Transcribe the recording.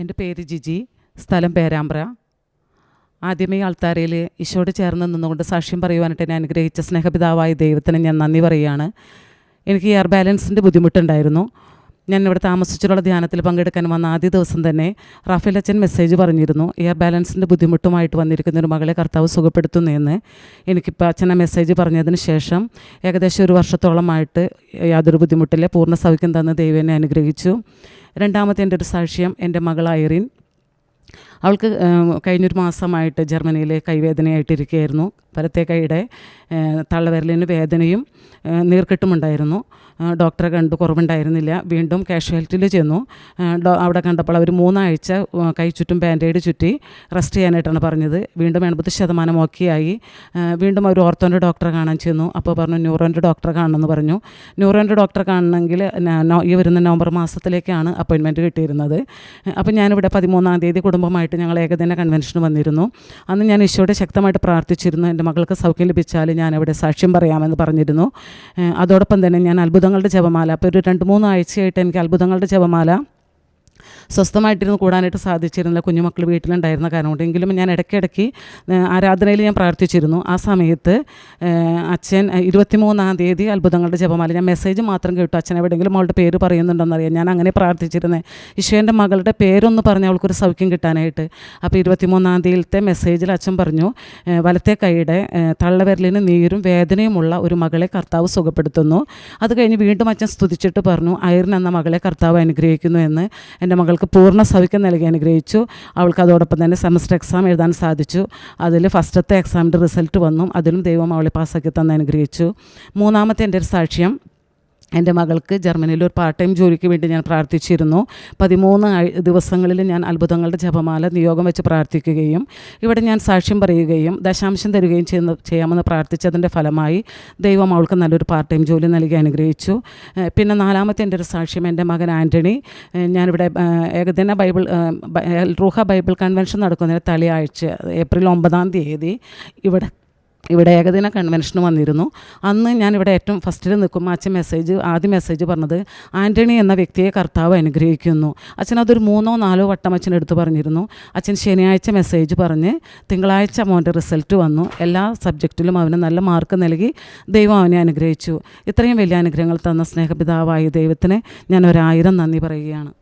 എന്റെ പേര് ജിജി സ്ഥലം പേരാമ്പ്ര. ആദ്യമേ ആൾത്താരയിൽ ഈശോട് ചേർന്ന് നിന്നുകൊണ്ട് സാക്ഷ്യം പറയുവാനായിട്ട് എന്നെ അനുഗ്രഹിച്ച സ്നേഹപിതാവായ ദൈവത്തിന് ഞാൻ നന്ദി പറയുകയാണ്. എനിക്ക് എയർ ബാലൻസിന്റെ ബുദ്ധിമുട്ടുണ്ടായിരുന്നു. ഞാൻ ഇവിടെ താമസിച്ചിട്ടുള്ള ധ്യാനത്തിൽ പങ്കെടുക്കാൻ വന്ന ആദ്യ ദിവസം തന്നെ റാഫേൽ അച്ഛൻ മെസ്സേജ് പറഞ്ഞിരുന്നു. എയർ ബാലൻസിന്റെ ബുദ്ധിമുട്ടുമായിട്ട് വന്നിരിക്കുന്ന ഒരു മകളെ കർത്താവ് സുഖപ്പെടുത്തുന്നു എന്ന്. എനിക്കിപ്പോൾ അച്ഛൻ ആ മെസ്സേജ് പറഞ്ഞതിന് ശേഷം ഏകദേശം ഒരു വർഷത്തോളമായിട്ട് യാതൊരു ബുദ്ധിമുട്ടില്ല. പൂർണ സൗഖ്യം തന്ന ദൈവനെ അനുഗ്രഹിച്ചു. രണ്ടാമത്തെ എന്റെ ഒരു സാക്ഷ്യം എന്റെ മകൾ ഐറിൻ അവൾക്ക് കഴിഞ്ഞൊരു മാസമായിട്ട് ജർമ്മനിയിൽ കൈവേദനയായിട്ടിരിക്കുകയായിരുന്നു. വലത്തെ കൈയുടെ തള്ളവിരലിന് വേദനയും നീർക്കെട്ടുമുണ്ടായിരുന്നു. ഡോക്ടറെ കണ്ടു കുറവുണ്ടായിരുന്നില്ല. വീണ്ടും കാഷ്വാലിറ്റിയിൽ ചെന്നു. അവിടെ കണ്ടപ്പോൾ അവർ മൂന്നാഴ്ച കൈ ചുറ്റും ബാൻഡേഡ് ചുറ്റി റെസ്റ്റ് ചെയ്യാനായിട്ടാണ് പറഞ്ഞത്. വീണ്ടും എൺപത് ശതമാനം ഓക്കെ ആയി വീണ്ടും അവർ ഓർത്തോന്റെ ഡോക്ടറെ കാണാൻ ചെന്നു. അപ്പോൾ പറഞ്ഞു ന്യൂറോന്റെ ഡോക്ടറെ കാണണമെന്ന് പറഞ്ഞു. ന്യൂറോന്റെ ഡോക്ടറെ കാണണമെങ്കിൽ ഈ വരുന്ന നവംബർ മാസത്തിലേക്കാണ് അപ്പോയിൻമെന്റ് കിട്ടിയിരുന്നത്. അപ്പോൾ ഞാനിവിടെ പതിമൂന്നാം തീയതി കുടുംബമായിട്ട് ഞങ്ങൾ ഏകദിന കൺവെൻഷന് വന്നിരുന്നു. അന്ന് ഞാൻ ഈശോയുടെ ശക്തമായിട്ട് പ്രാർത്ഥിച്ചിരുന്നു. എന്റെ മകൾക്ക് സൗഖ്യം ലഭിച്ചാൽ ഞാൻ അവിടെ സാക്ഷ്യം പറയാമെന്ന് പറഞ്ഞിരുന്നു. അതോടൊപ്പം തന്നെ ഞാൻ അത്ഭുതങ്ങളുടെ ജപമാല. അപ്പോൾ ഒരു രണ്ട് മൂന്ന് ആഴ്ചയായിട്ട് എനിക്ക് അത്ഭുതങ്ങളുടെ ജപമാല സ്വസ്ഥമായിട്ടിരുന്ന് കൂടാനായിട്ട് സാധിച്ചിരുന്നില്ല. കുഞ്ഞുമക്കൾ വീട്ടിലുണ്ടായിരുന്ന കാരണം കൊണ്ട് എങ്കിലും ഞാൻ ഇടയ്ക്കിടയ്ക്ക് ആരാധനയിൽ ഞാൻ പ്രാർത്ഥിച്ചിരുന്നു. ആ സമയത്ത് അച്ഛൻ ഇരുപത്തിമൂന്നാം തീയതി അത്ഭുതങ്ങളുടെ ജപമാല. ഞാൻ മെസ്സേജ് മാത്രം കേട്ടു. അച്ഛൻ എവിടെയെങ്കിലും അവളുടെ പേര് പറയുന്നുണ്ടെന്നറിയാം. ഞാൻ അങ്ങനെ പ്രാർത്ഥിച്ചിരുന്നത് ഈശോന്റെ മകളുടെ പേരൊന്ന് പറഞ്ഞ് അവൾക്കൊരു സൗഖ്യം കിട്ടാനായിട്ട്. അപ്പോൾ ഇരുപത്തിമൂന്നാം തീയതിയിലത്തെ മെസ്സേജിൽ അച്ഛൻ പറഞ്ഞു വലത്തെ കൈയുടെ തള്ളവിരലിന് നീരും വേദനയുമുള്ള ഒരു മകളെ കർത്താവ് സുഖപ്പെടുത്തുന്നു. അത് കഴിഞ്ഞ് വീണ്ടും അച്ഛൻ സ്തുതിച്ചിട്ട് പറഞ്ഞു അയറിൻ എന്ന മകളെ കർത്താവ് അനുഗ്രഹിക്കുന്നു എന്ന് എന്റെ മകൾക്ക് പൂർണ സൗഖ്യം നൽകി അനുഗ്രഹിച്ചു. അവൾക്ക് അതോടൊപ്പം തന്നെ സെമസ്റ്റർ എക്സാം എഴുതാൻ സാധിച്ചു. അതിൽ ഫസ്റ്റത്തെ എക്സാമിന്റെ റിസൾട്ട് വന്നു. അതിലും ദൈവം അവളെ പാസ്സാക്കി തന്നെ അനുഗ്രഹിച്ചു. മൂന്നാമത്തെ എന്റെ ഒരു സാക്ഷ്യം എന്റെ മകൾക്ക് ജർമ്മനിയിൽ ഒരു പാർട്ട് ടൈം ജോലിക്ക് വേണ്ടി ഞാൻ പ്രാർത്ഥിച്ചിരുന്നു. പതിമൂന്ന് ദിവസങ്ങളിൽ ഞാൻ അത്ഭുതങ്ങളുടെ ജപമാല നിയോഗം വെച്ച് പ്രാർത്ഥിക്കുകയും ഇവിടെ ഞാൻ സാക്ഷ്യം പറയുകയും ദശാംശം തരികയും ചെയ്യുന്ന ചെയ്യാമെന്ന് പ്രാർത്ഥിച്ചതിന്റെ ഫലമായി ദൈവം അവൾക്ക് നല്ലൊരു പാർട്ട് ടൈം ജോലി നൽകി അനുഗ്രഹിച്ചു. പിന്നെ നാലാമത്തെ എന്റെ ഒരു സാക്ഷ്യം എന്റെ മകൻ ആന്റണി ഞാനിവിടെ ഏകദിന ബൈബിൾ റൂഹ ബൈബിൾ കൺവെൻഷൻ നടക്കുന്നതിന് തലയാഴ്ച ഏപ്രിൽ ഒമ്പതാം തീയതി ഇവിടെ ഇവിടെ ഏകദിന കൺവെൻഷന് വന്നിരുന്നു. അന്ന് ഞാൻ ഇവിടെ ഏറ്റവും ഫസ്റ്റിൽ നിൽക്കുമ്പോൾ അച്ഛൻ മെസ്സേജ് ആദ്യ മെസ്സേജ് പറഞ്ഞത് ആന്റണി എന്ന വ്യക്തിയെ കർത്താവ് അനുഗ്രഹിക്കുന്നു. അച്ഛൻ അതൊരു മൂന്നോ നാലോ വട്ടം അച്ഛൻ എടുത്തു പറഞ്ഞിരുന്നു. അച്ഛൻ ശനിയാഴ്ച മെസ്സേജ് പറഞ്ഞ് തിങ്കളാഴ്ച മോന്റെ റിസൾട്ട് വന്നു. എല്ലാ സബ്ജക്റ്റിലും അവന് നല്ല മാർക്ക് നൽകി ദൈവം അവനെ അനുഗ്രഹിച്ചു. ഇത്രയും വലിയ അനുഗ്രഹങ്ങൾ തന്ന സ്നേഹപിതാവായ ദൈവത്തിന് ഞാൻ ഒരായിരം നന്ദി പറയുകയാണ്.